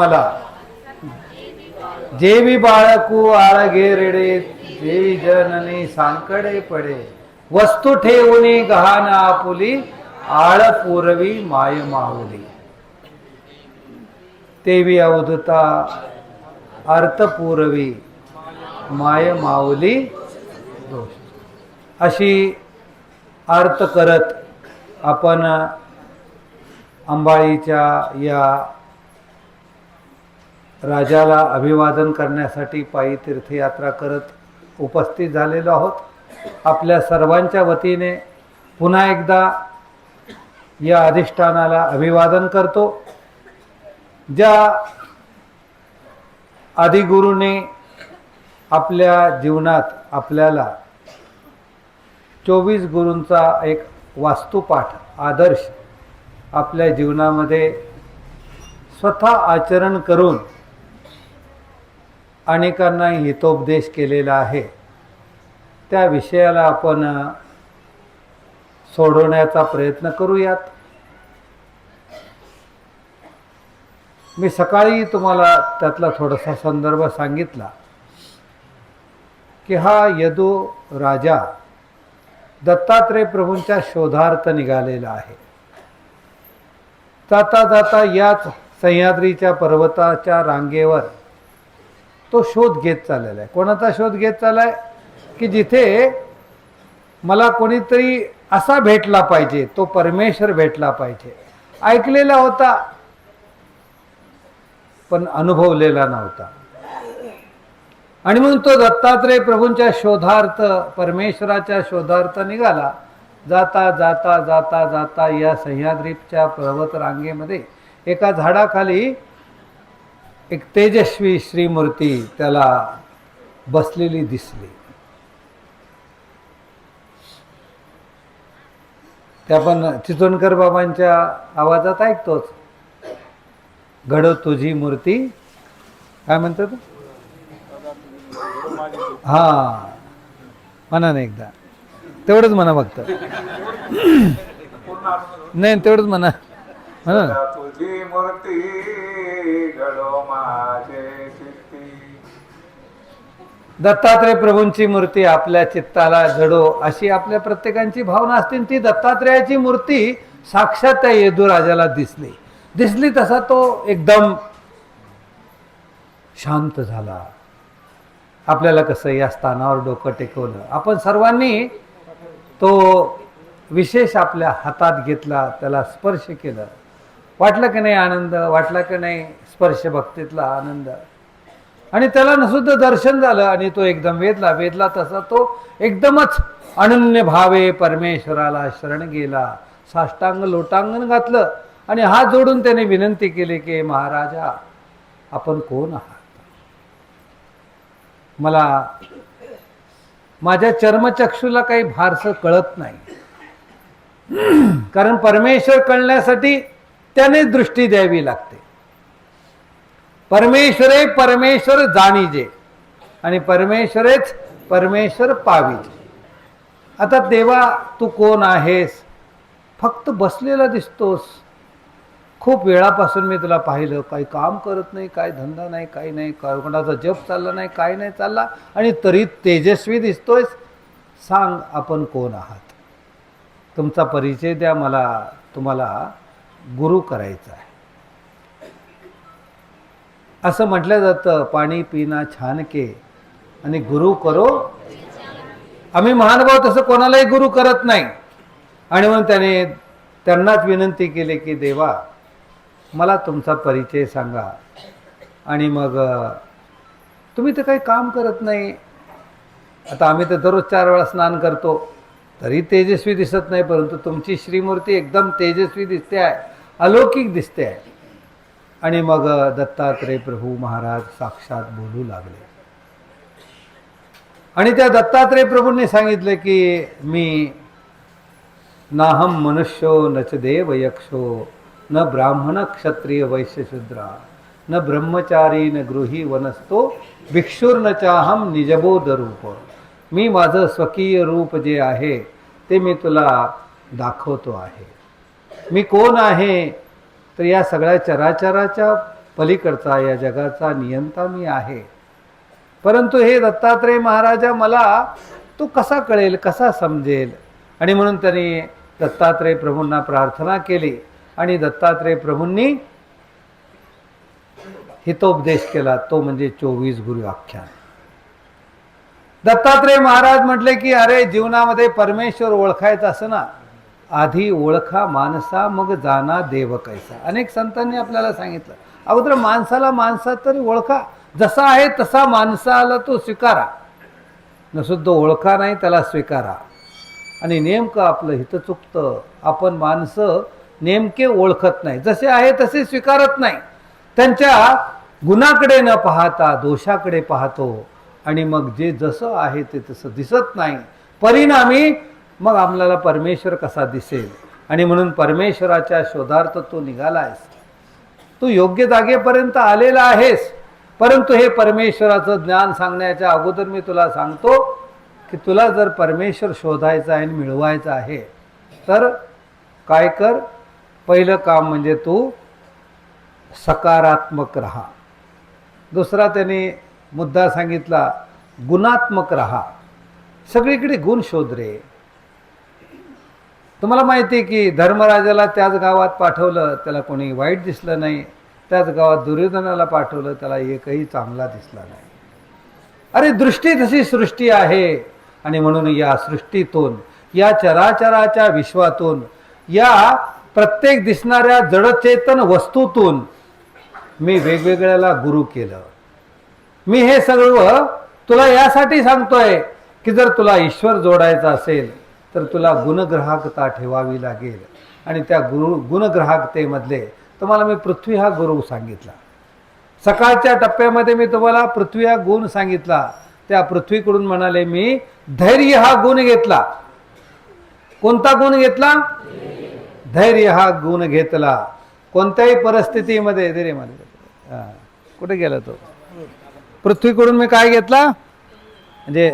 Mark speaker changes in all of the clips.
Speaker 1: मला. जेवी बाळकू आळ घेरडे जेवी जननी सांकडे पडे. वस्तू ठेवून गहाण आपुली आळ पुरवी माय माऊली. तेवी अवधता अर्थ पुरवी माय माऊली दोष. अशी अर्थ करत आपण अंबाळीच्या या राजाला अभिवादन करण्यासाठी पायी तीर्थयात्रा करत उपस्थित झालेलो आहोत. आपल्या सर्वांच्या वतीने पुन्हा एकदा या अधिष्ठानाला अभिवादन करतो. ज्या आदिगुरूने आपल्या जीवनात आपल्याला चोवीस गुरूंचा एक वास्तुपाठ आदर्श आपल्या जीवनामध्ये स्वतः आचरण करून अनेकांना हितोपदेश केलेला आहे. त्या विषयाला आपण सोडवण्याचा प्रयत्न करूयात. मी सकाळी तुम्हाला त्यातला थोडासा संदर्भ सांगितला की हा यदू राजा दत्तात्रय प्रभूंच्या शोधार्थ निघालेला आहे. जाता जाता याच सह्याद्रीच्या पर्वताच्या रांगेवर तो शोध घेत चाललेला आहे. कोणाचा शोध घेत चाललाय? की जिथे मला कोणीतरी असा भेटला पाहिजे तो परमेश्वर भेटला पाहिजे. ऐकलेला होता पण अनुभवलेला नव्हता. आणि म्हणून तो दत्तात्रय प्रभूंच्या शोधार्थ परमेश्वराच्या शोधार्थ निघाला. जाता जाता जाता जाता या सह्याद्रीच्या पर्वत रांगेमध्ये एका झाडाखाली एक तेजस्वी श्रीमूर्ती त्याला बसलेली दिसली. त्या पण चितोणकर बाबांच्या आवाजात ऐकतोच. घडो तुझी मूर्ती. काय म्हणतात हा. म्हणा ना एकदा. तेवढंच म्हणा फक्त. नाही तेवढंच म्हणा.
Speaker 2: तुझी मूर्ती घडो माझे चित्ती
Speaker 1: दत्तात्रय प्रभूंची मूर्ती आपल्या चित्ताला जडो अशी आपल्या प्रत्येकांची भावना असते ती दत्तात्रयाची मूर्ती साक्षात त्या येदूराजाला दिसली. दिसली तसा तो एकदम शांत झाला. आपल्याला कसं या स्थानावर डोकं टेकवलं. आपण सर्वांनी तो विशेष आपल्या हातात घेतला त्याला स्पर्श केलं. वाटलं की नाही आनंद वाटला की नाही स्पर्श भक्तीतला आनंद. आणि त्याला सुद्धा दर्शन झालं आणि तो एकदम वेदला वेदला तसा तो एकदमच अनन्य भावे परमेश्वराला शरण गेला. साष्टांग लोटांगण घातलं आणि हात जोडून त्याने विनंती केली की महाराजा आपण कोण आहात? मला माझ्या चर्मचक्षूला काही फारसं कळत नाही. कारण परमेश्वर कळण्यासाठी त्याने दृष्टी द्यावी लागते. परमेश्वरे परमेश्वर जाणीजे आणि परमेश्वरेच परमेश्वर पाविजे. आता देवा तू कोण आहेस? फक्त बसलेला दिसतोस. खूप वेळापासून मी तुला पाहिलं काही काम करत नाही काय धंदा नाही काही नाही कोणाचा जप चालला नाही काय नाही चालला आणि तरी तेजस्वी दिसतोयस. सांग आपण कोण आहात? तुमचा परिचय द्या मला तुम्हाला गुरु करायचा आहे. असं म्हटलं जातं पाणी पिना छान के आणि गुरु करो. आम्ही महानुभाव तसं कोणालाही गुरु करत नाही. आणि म्हणून त्याने त्यांनाच विनंती केली की देवा मला तुमचा परिचय सांगा. आणि मग तुम्ही तर काही काम करत नाही. आता आम्ही तर दररोज चार वेळा स्नान करतो. तरी तेजस्वी दिसत नाही परंतु तुमची श्रीमूर्ती एकदम तेजस्वी दिसते आहे अलौकिक दिसते आहे. आणि मग दत्तात्रय प्रभू महाराज साक्षात बोलू लागले. आणि त्या दत्तात्रय प्रभूंनी सांगितलं की मी नाहम मनुष्यो न च देव यक्षो न ब्राह्मण क्षत्रिय वैश्यशूद्रा न ब्रह्मचारी न गृही वनस्तो भिक्षुर्न चाहम निजबोध रूप मी माझं स्वकीय रूप जे आहे ते मी तुला दाखवतो आहे. मी कोण आहे? तर या सगळ्या चराचराच्या पलीकडचा या जगाचा नियंता मी आहे. परंतु हे दत्तात्रय महाराजा मला तो कसा कळेल कसा समजेल? आणि म्हणून त्यांनी दत्तात्रय प्रभूंना प्रार्थना केली आणि दत्तात्रय प्रभूंनी हितोपदेश केला. तो म्हणजे चोवीस गुरु आख्यान. दत्तात्रय महाराज म्हटले की अरे जीवनामध्ये परमेश्वर ओळखायचा असं ना आधी ओळखा माणसा मग जाना देव कैसा. अनेक संतांनी आपल्याला सांगितलं. अगोदर माणसाला माणसात तरी ओळखा. जसा आहे तसा माणसाला तो स्वीकारा. नसुद्ध ओळखा नाही त्याला स्वीकारा. आणि नेमकं आपलं हित चुकतं. आपण माणसं नेमके ओळखत नाही. जसे आहे तसे स्वीकारत नाही. त्यांच्या गुणाकडे न पाहता दोषाकडे पाहतो. आणि मग जे जसं आहे ते तसं दिसत नाही. परिणामी मग आपल्याला परमेश्वर कसा दिसेल? आणि म्हणून परमेश्वराच्या शोधार्थ तू निघाला आहेस तू योग्य जागेपर्यंत आलेला आहेस. परंतु हे परमेश्वराचं ज्ञान सांगण्याच्या अगोदर मी तुला सांगतो की तुला जर परमेश्वर शोधायचा आहे आणि मिळवायचा आहे तर काय कर? पहिलं काम म्हणजे तू सकारात्मक राहा. दुसरा त्यांनी मुद्दा सांगितला गुणात्मक राहा. सगळीकडे गुण शोध रे. तुम्हाला माहिती आहे की धर्मराजाला त्याच गावात पाठवलं त्याला कोणी वाईट दिसलं नाही. त्याच गावात दुर्योधनाला पाठवलं त्याला एकही चांगला दिसला नाही. अरे दृष्टी तशी सृष्टी आहे. आणि म्हणून या सृष्टीतून या चराचराच्या विश्वातून या प्रत्येक दिसणाऱ्या जडचेतन वस्तूतून मी वेगवेगळ्याला गुरु केलं. मी हे सर्व तुला यासाठी सांगतोय की जर तुला ईश्वर जोडायचा असेल तर तुला गुणग्राहकता ठेवावी लागेल. आणि त्या गुरु गुणग्राहकतेमधले तुम्हाला मी पृथ्वी हा गुरु सांगितला. सकाळच्या टप्प्यामध्ये मी तुम्हाला पृथ्वी हा गुण सांगितला. त्या पृथ्वीकडून म्हणाले मी धैर्य हा गुण घेतला. कोणता गुण घेतला? धैर्य हा गुण घेतला. कोणत्याही परिस्थितीमध्ये धैर्य म्हणजे, मध्ये कुठे गेला तो? पृथ्वीकडून मी काय घेतला? म्हणजे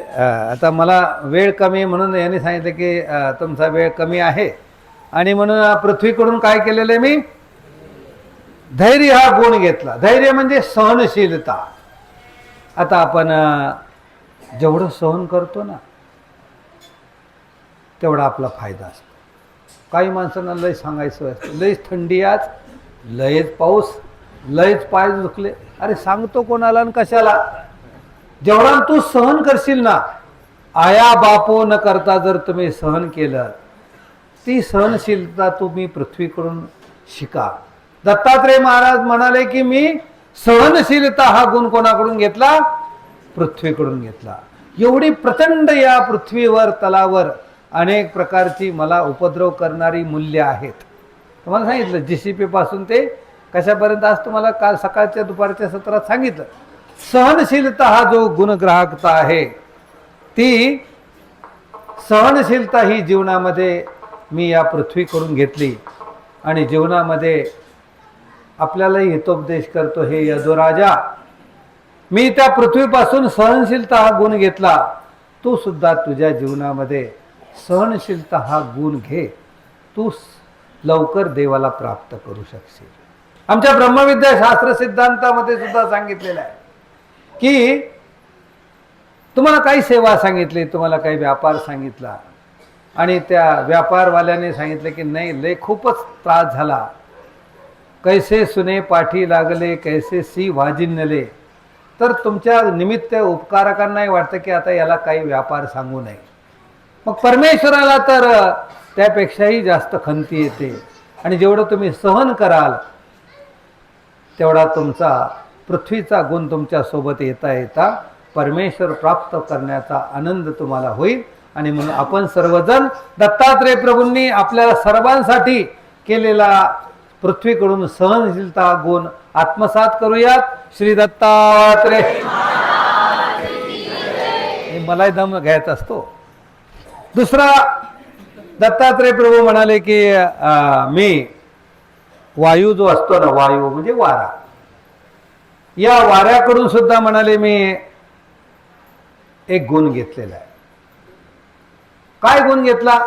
Speaker 1: आता मला वेळ कमी आहे म्हणून यांनी सांगितलं की तुमचा वेळ कमी आहे. आणि म्हणून पृथ्वीकडून काय केलेलं आहे मी? धैर्य हा गुण घेतला. धैर्य म्हणजे सहनशीलता. आता आपण जेवढं सहन करतो ना तेवढा आपला फायदा असतो. काही माणसांना लय सांगायचं असतं लयच थंडी आज लयच पाऊस. लयच पाय दुखले. अरे सांगतो कोणाला आणि कशाला? जेवढा तू सहन करशील ना आया बापो न करता जर तुम्ही सहन केलं ती सहनशीलता तुम्ही पृथ्वीकडून शिका. दत्तात्रय महाराज म्हणाले की मी सहनशीलता हा गुण कोणाकडून घेतला? पृथ्वीकडून घेतला. एवढी प्रचंड या पृथ्वीवर तलावर अनेक प्रकारची मला उपद्रव करणारी मूल्य आहेत. तुम्हाला सांगितलं जी सी पी पासून ते कशापर्यंत? आज तुम्हाला काल सकाळच्या दुपारच्या सत्रात सांगितलं. सहनशीलता हा जो गुणग्राहकता आहे ती सहनशीलता ही जीवनामध्ये मी या पृथ्वीकडून घेतली. आणि जीवनामध्ये आपल्यालाही हितोपदेश करतो हे यदोराजा मी त्या पृथ्वीपासून सहनशीलता हा गुण घेतला. तू सुद्धा तुझ्या जीवनामध्ये सहनशीलता हा गुण घे. तू लवकर देवाला प्राप्त करू शकशील. आमच्या ब्रह्मविद्या शास्त्र सिद्धांतामध्ये सुद्धा सांगितलेलं आहे की तुम्हाला काही सेवा सांगितली तुम्हाला काही व्यापार सांगितला आणि त्या व्यापारवाल्याने सांगितलं की नाही लय खूपच त्रास झाला. कैसे सुने पाठी लागले कैसे सी वाजिन्यले. तर तुमच्या निमित्त उपकारकांनाही वाटतं की आता याला काही व्यापार सांगू नये. मग परमेश्वराला तर त्यापेक्षाही जास्त खंती येते. आणि जेवढं तुम्ही सहन कराल तेवढा तुमचा पृथ्वीचा गुण तुमच्यासोबत येता येता परमेश्वर प्राप्त करण्याचा आनंद तुम्हाला होईल. आणि म्हणून आपण सर्वजण दत्तात्रय प्रभूंनी आपल्या सर्वांसाठी केलेला पृथ्वीकडून सहनशीलता गुण आत्मसात करूयात. श्री दत्तात्रय. हे मलाही दम घ्यायचा असतो. दुसरा दत्तात्रय प्रभू म्हणाले की मी वायू जो असतो ना वायू म्हणजे वारा. या वाऱ्याकडून सुद्धा म्हणाले मी एक गुण घेतलेला आहे. काय गुण घेतला?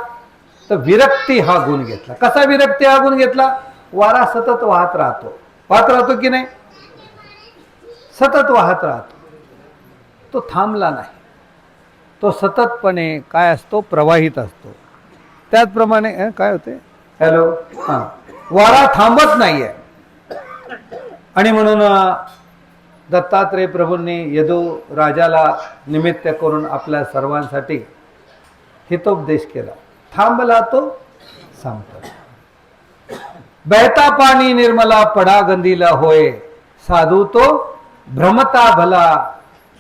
Speaker 1: तर विरक्ती हा गुण घेतला. कसा विरक्ती हा गुण घेतला? वारा सतत वाहत राहतो. वाहत राहतो की नाही? सतत वाहत राहतो. तो थांबला नाही. तो सततपणे काय असतो? प्रवाहित असतो. त्याचप्रमाणे काय होते? हॅलो हां. वारा थांबत नाहीये. आणि म्हणून दत्तात्रय प्रभूंनी यदू राजाला निमित्त करून आपल्या सर्वांसाठी हितोपदेश केला. थांबला तो सांगतो. बहता पाणी निर्मला पडा गंदीला होय साधू तो भ्रमता भला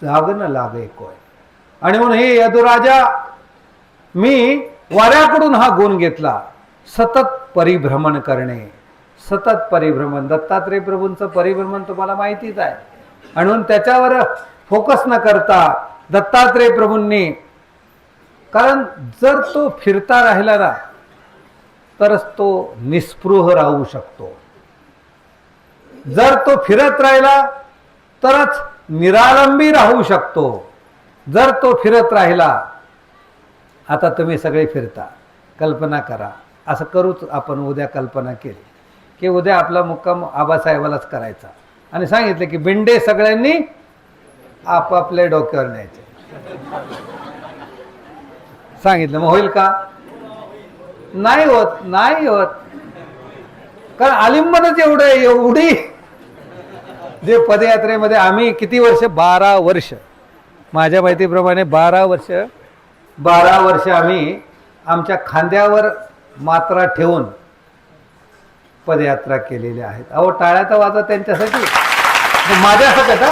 Speaker 1: जागन लागे कोय. आणि म्हणून हे यदुराजा मी वाऱ्याकडून हा गुण घेतला. सतत परिभ्रमण करणे. सतत परिभ्रमण. दत्तात्रय प्रभूंचं परिभ्रमण तुम्हाला माहितीच आहे. आणि म्हणून त्याच्यावर फोकस न करता दत्तात्रय प्रभूंनी कारण जर तो फिरता राहिला ना तरच तो निस्पृह राहू शकतो. जर तो फिरत राहिला तरच निरालंबी राहू शकतो. जर तो फिरत राहिला आता तुम्ही सगळे फिरता. कल्पना करा. असं करूच आपण उद्या कल्पना केली. की उद्या आपला मुक्काम आबासाहेबालाच करायचा. आणि सांगितलं की बिंडे सगळ्यांनी आपापल्या डोक्यावर न्यायचे. सांगितलं मग होईल का? नाही होत नाही होत. कारण आलिंबनच एवढं एवढी. जे पदयात्रेमध्ये आम्ही किती वर्ष? बारा वर्ष. माझ्या माहितीप्रमाणे बारा वर्ष बारा वर्ष आम्ही आमच्या खांद्यावर मात्रा ठेवून पदयात्रा केलेल्या आहेत. अहो टाळ्याचा वाजा त्यांच्यासाठी. माझ्यासाठी का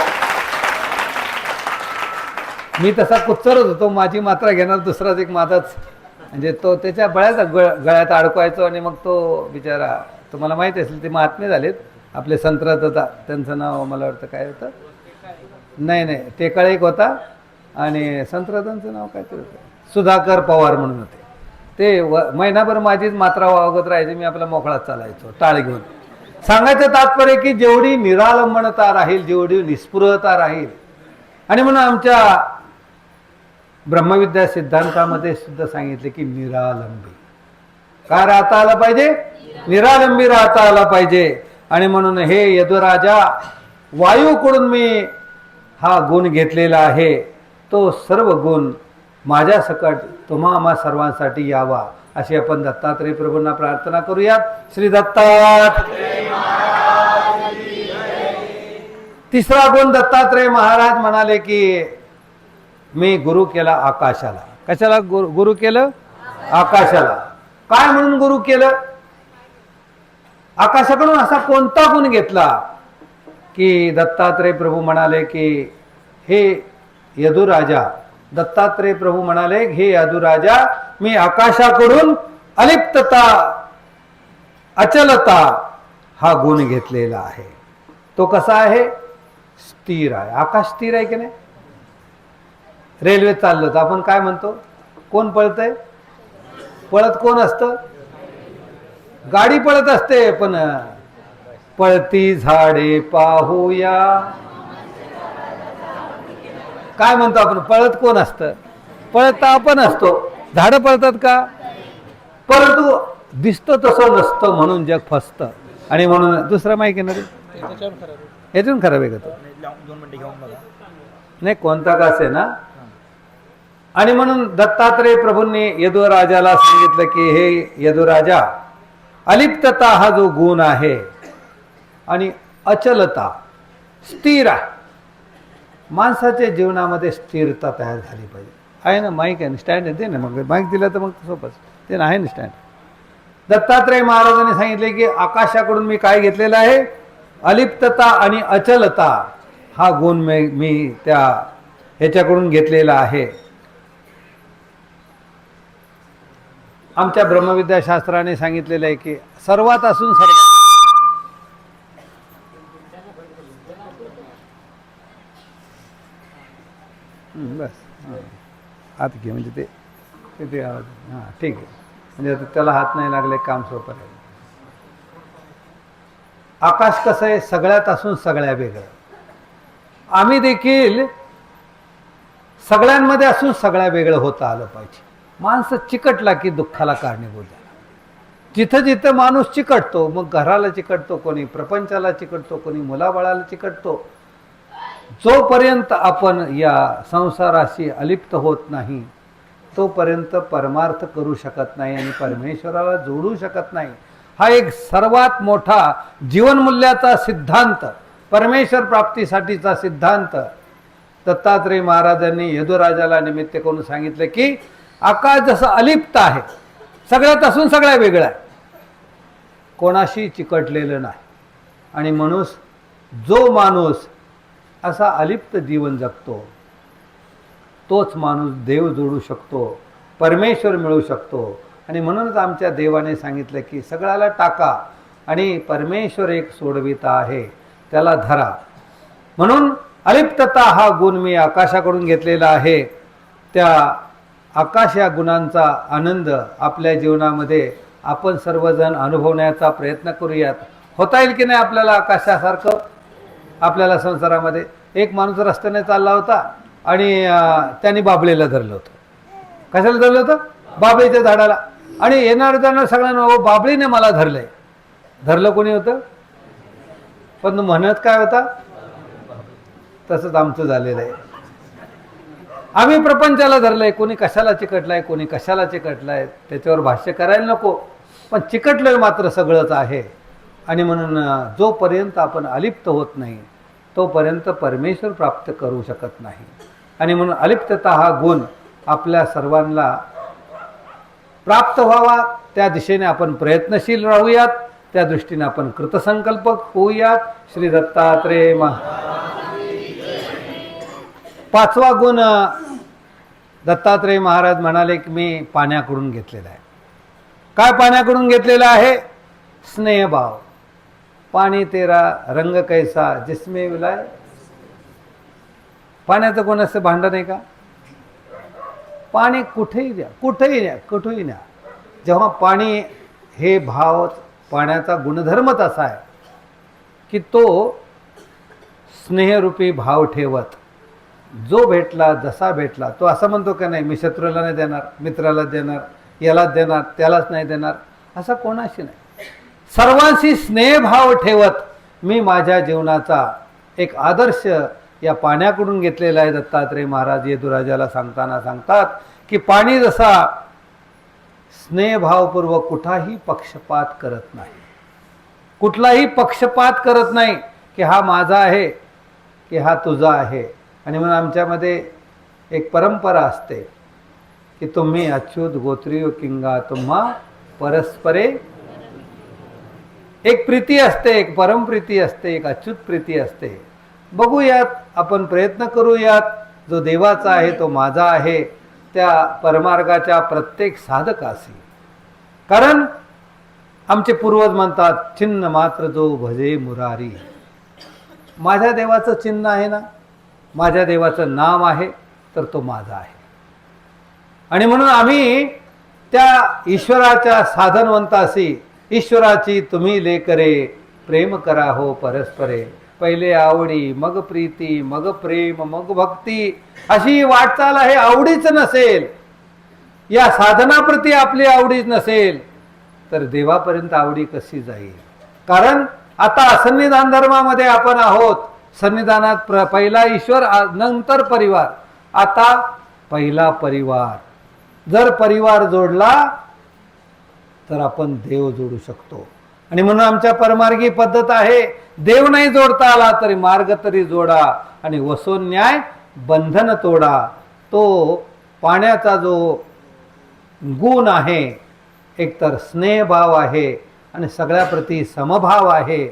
Speaker 1: मी तसा कुच्चरच होतो. माझी मात्रा घेणार दुसराच एक माझाच. म्हणजे तो त्याच्या बळ्याचा गळ गळ्यात अडकवायचो आणि मग तो बिचारा तुम्हाला माहिती असेल ते महात्मे झालेत. आपले संत त्यांचं नाव मला वाटतं काय होतं? नाही नाही. टेकाळे एक होता. आणि संतरथांचं नाव काय ते होतं. सुधाकर पवार म्हणून होते. ते व महिनाभर माझीच मात्रा वागत राहायची मी आपला मोकळाच चालायचो टाळ घेऊन. सांगायचं तात्पर्य की जेवढी निरालंबनता राहील जेवढी निस्पृहता राहील आणि म्हणून आमच्या ब्रह्मविद्या सिद्धांतामध्ये सुद्धा सांगितले की निरालंबी. काय राहता आला पाहिजे? निरालंबी राहता आला पाहिजे. आणि म्हणून हे यदुराजा वायूकडून मी हा गुण घेतलेला आहे. तो सर्व गुण माझ्या सकट तुम्हा आम्हा सर्वांसाठी यावा अशी आपण दत्तात्रय प्रभूंना प्रार्थना करूयात. श्री दत्तात तिसरा गुण दत्तात्रय महाराज म्हणाले की मी गुरु केला आकाशाला. कशाला गुरु गुरु केलं? आकाशाला. काय म्हणून गुरु केलं? आकाशाकडून असा कोणता गुण घेतला की दत्तात्रय प्रभू म्हणाले की हे यदुराजा दत्तात्रय प्रभू म्हणाले हे यदुराजा मी आकाशाकडून अलिप्तता अचलता हा गुण घेतलेला आहे. तो कसा आहे? स्थिर आहे. आकाश स्थिर आहे की नाही? रेल्वे चाललं तर आपण काय म्हणतो? कोण पळतंय? पळत कोण असतं? गाडी पळत असते पण पळती झाडे पाहूया. काय म्हणतो आपण? पळत कोण असतं? पळत तर आपण असतो. झाडं पळतात का? परंतु दिसतं तसं नसतं म्हणून जग फसतं. आणि म्हणून दुसरं माहिती ना रे? यातून खराब आहे का तो? नाही कोणता का असे ना? आणि म्हणून दत्तात्रय प्रभूंनी यदुराजाला सांगितलं की हे यदुराजा अलिप्तता हा जो गुण आहे आणि अचलता स्थिर आहे. माणसाच्या जीवनामध्ये स्थिरता तयार झाली पाहिजे. आहे ना? माईक आहे ना? स्टँड आहे. ते ना मग. माईक दिलं तर मग सोपंच. ते ना आहे ना स्टँड दत्तात्रय महाराजांनी सांगितले की आकाशाकडून मी काय घेतलेलं आहे? अलिप्तता आणि अचलता हा गुण मी मी त्या ह्याच्याकडून घेतलेला आहे. आमच्या ब्रह्मविद्याशास्त्राने सांगितलेलं आहे की सर्वात असून सर्व बस. हां आत घे म्हणजे ते ते- आवाज हां ठीक आहे. म्हणजे आता त्याला हात नाही लागले काम सोपं आहे आकाश कसं आहे? सगळ्यात असून सगळ्या वेगळं आम्ही देखील सगळ्यांमध्ये असून सगळ्या वेगळं होता आलं पाहिजे. माणसं चिकटला की दुःखाला कारणीभूत झाला. जिथं जिथं माणूस चिकटतो मग घराला चिकटतो कोणी प्रपंचाला चिकटतो कोणी मुलाबाळाला चिकटतो जोपर्यंत आपण या संसाराशी अलिप्त होत नाही तोपर्यंत परमार्थ करू शकत नाही आणि परमेश्वराला जोडू शकत नाही. हा एक सर्वात मोठा जीवनमूल्याचा सिद्धांत परमेश्वर प्राप्तीसाठीचा सिद्धांत. दत्तात्रय महाराजांनी यदुराजाला निमित्त करून सांगितलं की आकाश जसं अलिप्त आहे सगळ्यात असून सगळ्या वेगळा आहे कोणाशी चिकटलेलं नाही. आणि माणूस जो माणूस असा अलिप्त जीवन जगतो. तोच माणूस देव जोडू शकतो परमेश्वर मिळू शकतो. आणि म्हणूनच आमच्या देवाने सांगितलं की सगळ्याला टाका आणि परमेश्वर एक सोडविता आहे त्याला धरा. म्हणून अलिप्तता हा गुण मी आकाशाकडून घेतलेला आहे. त्या आकाश या गुणांचा आनंद आपल्या जीवनामध्ये आपण सर्वजण अनुभवण्याचा प्रयत्न करूयात. होता येईल की नाही आपल्याला आकाशासारखं? आपल्याला संसारामध्ये. एक माणूस रस्त्याने चालला होता आणि त्याने त्यांनी बाबळीला धरलं होतं. कशाला धरलं होतं? बाबळीच्या झाडाला. आणि येणार जाणार सगळ्यांना "अहो, बाबळीने मला धरलंय. धरलं कोणी होतं? पण म्हणत काय होता? तसंच आमचं झालेलं आहे. आम्ही प्रपंचाला धरलंय. कोणी कशाला चिकटलाय कोणी कशाला चिकटलाय त्याच्यावर भाष्य करायला नको. पण चिकटलं मात्र सगळंच आहे. आणि म्हणून जोपर्यंत आपण अलिप्त होत नाही तोपर्यंत परमेश्वर प्राप्त करू शकत नाही. आणि म्हणून अलिप्तता हा गुण आपल्या सर्वांना प्राप्त व्हावा. त्या दिशेने आपण प्रयत्नशील राहूयात. त्या दृष्टीने आपण कृतसंकल्प होऊयात. श्री दत्तात्रेय महा पाचवा गुण दत्तात्रेय महाराज म्हणाले की मी पाण्याकडून घेतलेला आहे. काय पाण्याकडून घेतलेला आहे? स्नेहभाव. पाणी तेरा रंग कैसा जिसमे विलाय। पाण्याचं कोणाचं भांडण आहे का? पाणी कुठेही द्या कुठेही न्या कुठेही न्या. जेव्हा पाणी हे भाव पाण्याचा गुणधर्मच असा आहे की तो स्नेहरूपी भाव ठेवत जो भेटला जसा भेटला तो असं म्हणतो का नाही मी शत्रूला नाही देणार मित्राला देणार यालाच देणार त्यालाच नाही देणार असा कोणाशी नाही. सर्वांशी स्नेहभाव ठेवत मी माझ्या जीवनाचा एक आदर्श या पाण्याकडून घेतलेला आहे. दत्तात्रय महाराज येदुराजाला सांगताना सांगतात की पाणी जसा स्नेहभावपूर्वक कुठाही पक्षपात करत नाही. कुठलाही पक्षपात करत नाही की हा माझा आहे की हा तुझा आहे. आणि म्हणून आमच्यामध्ये एक परंपरा असते की तुम्ही अच्युत गोत्रीय किंगा तुम्हा परस्परे एक प्रीती असते एक परमप्रीती असते एक अच्युत प्रीती असते. बघूयात आपण प्रयत्न करूयात. जो देवाचा आहे तो माझा आहे. त्या परमार्गाच्या प्रत्येक साधकाशी. कारण आमचे पूर्वज म्हणतात चिन्ह मात्र जो भजे मुरारी. माझ्या देवाचं चिन्ह आहे ना? माझ्या देवाचं नाम आहे तर तो माझा आहे. आणि म्हणून आम्ही त्या ईश्वराच्या साधनवंताशी ईश्वराची तुम्ही लेकरे प्रेम करा हो परस्परे. पहिले आवडी मग प्रीती मग प्रेम मग भक्ती. अशी वाटचाल आहे आवडीच नसेल. या साधनाप्रती आपली आवडीच नसेल तर देवापर्यंत आवडी कशी जाईल? कारण आता सन्निधान धर्मामध्ये आपण आहोत. सन्निधानात प्र पहिला ईश्वर आ- नंतर परिवार. आता पहिला परिवार. जर परिवार जोडला तर आपण देव जोडू शकतो. आणि म्हणून आमच्या परमार्गी पद्धत आहे देव नाही जोडता आला तरी मार्ग तरी जोडा आणि वसोन्याय बंधन तोडा. तो पाण्याचा जो गुण आहे एकतर स्नेहभाव आहे आणि सगळ्याप्रती समभाव आहे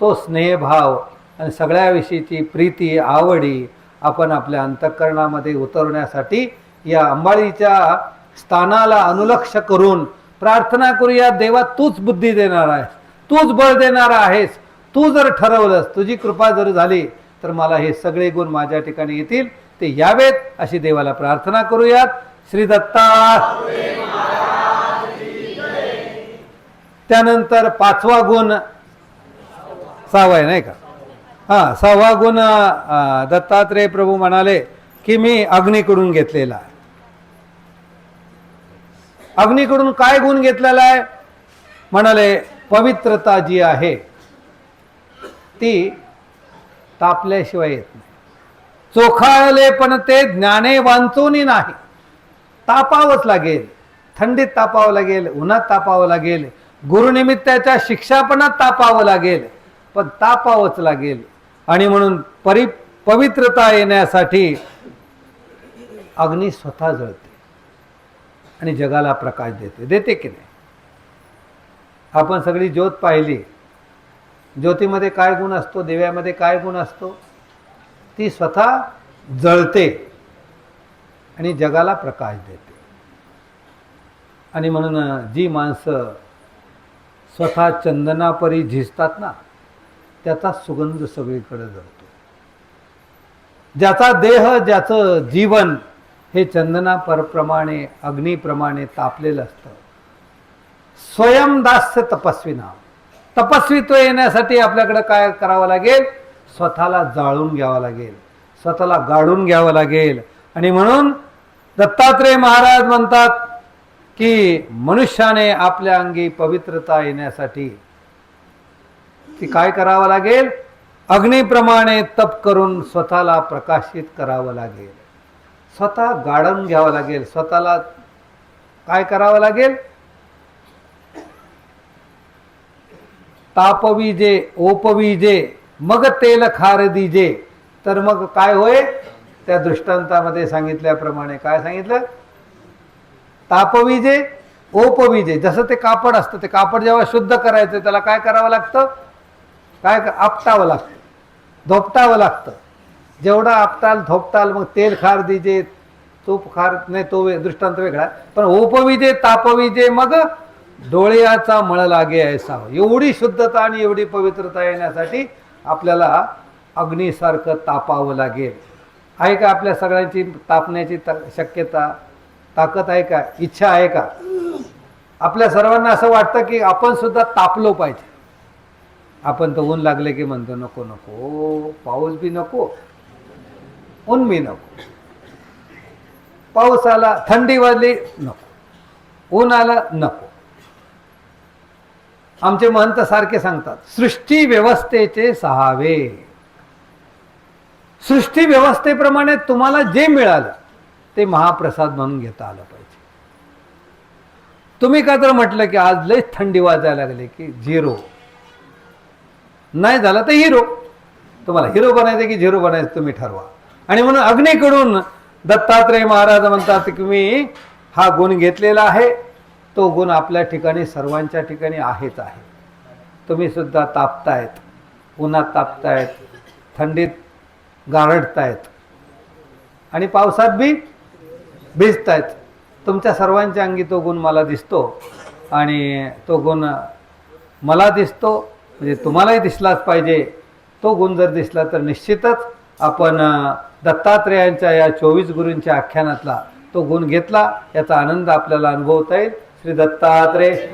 Speaker 1: तो स्नेहभाव आणि सगळ्याविषयीची प्रीती आवडी आपण आपल्या अंतःकरणामध्ये उतरवण्यासाठी या अंबाळीच्या स्थानाला अनुलक्ष करून प्रार्थना करूया देवा तूच बुद्धी देणार आहेस. तूच बळ देणार आहेस. तू जर ठरवलंस तुझी कृपा जर झाली तर मला हे सगळे गुण माझ्या ठिकाणी येतील. ते यावेत अशी देवाला प्रार्थना करूयात. श्री दत्ता त्यानंतर पाचवा गुण सहावा आहे नाही का? हा सहावा गुण दत्तात्रेय प्रभू म्हणाले की मी अग्नीकडून घेतलेला आहे. अग्नीकडून काय गुण घेतलेला आहे? म्हणाले पवित्रता जी आहे ती तापल्याशिवाय येत नाही. चोखाळले पण ते ज्ञाने वांचूनही नाही. तापावंच लागेल. थंडीत तापावं लागेल उन्हात तापावं लागेल. गुरुनिमित्ताच्या शिक्षापणात तापावं लागेल पण तापावंच लागेल. आणि म्हणून परि पवित्रता येण्यासाठी अग्नी स्वतः जळते. आणि जगाला प्रकाश देते. देते की नाही? आपण सगळी ज्योत पाहिली. ज्योतीमध्ये काय गुण असतो? दिव्यामध्ये काय गुण असतो? ती स्वतः जळते आणि जगाला प्रकाश देते. आणि म्हणून जी माणसं स्वतः चंदनापरी झिजतात ना त्याचा सुगंध सगळीकडे जळतो. ज्याचा देह ज्याचं जीवन हे चंदना परप्रमाणे अग्नीप्रमाणे तापलेलं असतं. स्वयंदास्य तपस्वीना तपस्वीत्व येण्यासाठी आपल्याकडे काय करावं लागेल? स्वतःला जाळून घ्यावं लागेल. स्वतःला गाळून घ्यावं लागेल. आणि म्हणून दत्तात्रेय महाराज म्हणतात की मनुष्याने आपल्या अंगी पवित्रता येण्यासाठी ती काय करावं लागेल? अग्नीप्रमाणे तप करून स्वतःला प्रकाशित करावं लागेल. स्वतः गाडून घ्यावं लागेल. स्वतःला काय करावं लागेल? तापविजे ओपविजे मग तेल खार दिजे तर मग काय होय त्या दृष्टांतामध्ये सांगितल्याप्रमाणे काय सांगितलं? तापविजे ओपविजे. जसं ते कापड असतं ते कापड जेव्हा शुद्ध करायचं त्याला काय करावं लागतं? काय आपटावं लागतं. धोपटावं लागतं. जेवढा आपताल थोपताल मग तेल खार दिजे तूप खार नाही तो दृष्टांत वेगळा. पण ओपविजे तापविजे मग डोळ्याचा मळ लागे ऐसा एवढी शुद्धता आणि एवढी पवित्रता येण्यासाठी आपल्याला अग्नीसारखं तापावं लागेल. आहे का आपल्या सगळ्यांची तापण्याची त शक्यता? ताकद आहे का? इच्छा आहे का? आपल्या सर्वांना असं वाटतं की आपण सुद्धा तापलो पाहिजे. आपण तर ऊन लागले की म्हणतो नको नको पाऊस बी नको. ऊन मी नको. पाऊस आला थंडी वाजली नको. ऊन आलं नको. आमचे महंत सारखे सांगतात सृष्टी व्यवस्थेचे सहावे. सृष्टी व्यवस्थेप्रमाणे तुम्हाला जे मिळालं ते महाप्रसाद म्हणून घेता आलं पाहिजे. तुम्ही का तर म्हटलं की आज लयच थंडी वाजायला लागली की झिरो. नाही झालं तर हिरो. तुम्हाला हिरो बनायचं की झिरो बनायचं तुम्ही ठरवा. आणि म्हणून अग्नीकडून दत्तात्रय महाराज म्हणतात की मी हा गुण घेतलेला आहे. तो गुण आपल्या ठिकाणी सर्वांच्या ठिकाणी आहेच आहे. तुम्ही सुद्धा तापतायत उन्हात तापतायत थंडीत गारडतायत. आणि पावसात बी भिजतायत. तुमच्या सर्वांच्या अंगी तो गुण मला दिसतो आणि तो गुण मला दिसतो. म्हणजे तुम्हालाही दिसलाच पाहिजे. तो गुण जर दिसला तर निश्चितच आपण दत्तात्रेयांच्या या चोवीस गुरूंच्या आख्यानातला तो गुण घेतला. याचा आनंद आपल्याला अनुभवता येईल. श्री दत्तात्रेय.